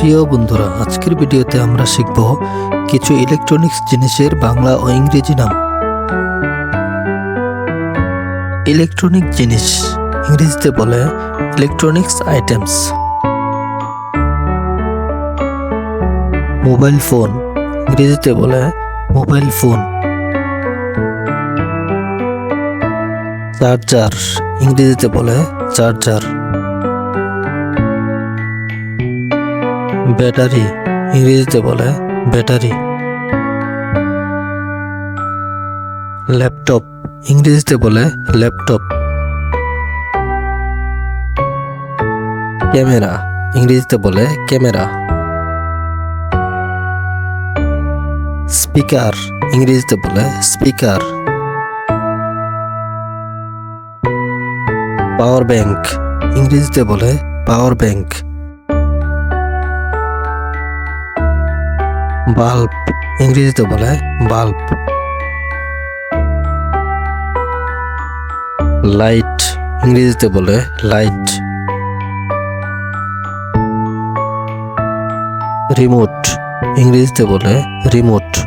প্রিয় বন্ধুরা, আজকের ভিডিওতে আমরা শিখব কিছু ইলেকট্রনিক্স জিনিসের বাংলা ও ইংরেজি নাম। ইলেকট্রনিক জিনিস, ইংরেজিতে বলে ইলেকট্রনিক্স আইটেমস মোবাইল ফোন ইংরেজিতে বলে মোবাইল ফোন চার্জার ইংরেজিতে বলে চার্জার ব্যাটারি, ইংরেজিতে বলে ব্যাটারি। ল্যাপটপ, ইংরেজিতে বলে ল্যাপটপ। ক্যামেরা, ইংরেজিতে বলে ক্যামেরা। স্পিকার, ইংরেজিতে বলে স্পিকার। পাওয়ার ব্যাংক, ইংরেজিতে বলে পাওয়ার ব্যাংক। বাল্ব, ইংরেজিতে বলে বাল্ব। লাইট, ইংরেজিতে বলে লাইট। রিমোট, ইংরেজিতে বলে রিমোট।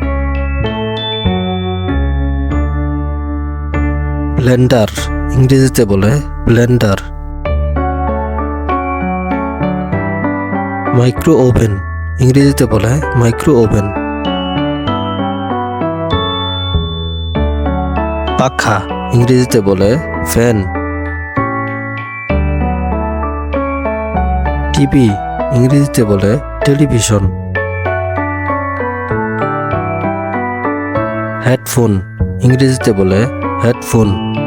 ব্লেন্ডার, ইংরেজিতে বলে ব্লেন্ডার। মাইক্রো ওভেন ইংরেজিতে বলে মাইক্রো ওভেন। পাখা ইংরেজিতে বলে ফ্যান। টিভি ইংরেজিতে বলে টেলিভিশন। হেডফোন ইংরেজিতে বলে হেডফোন।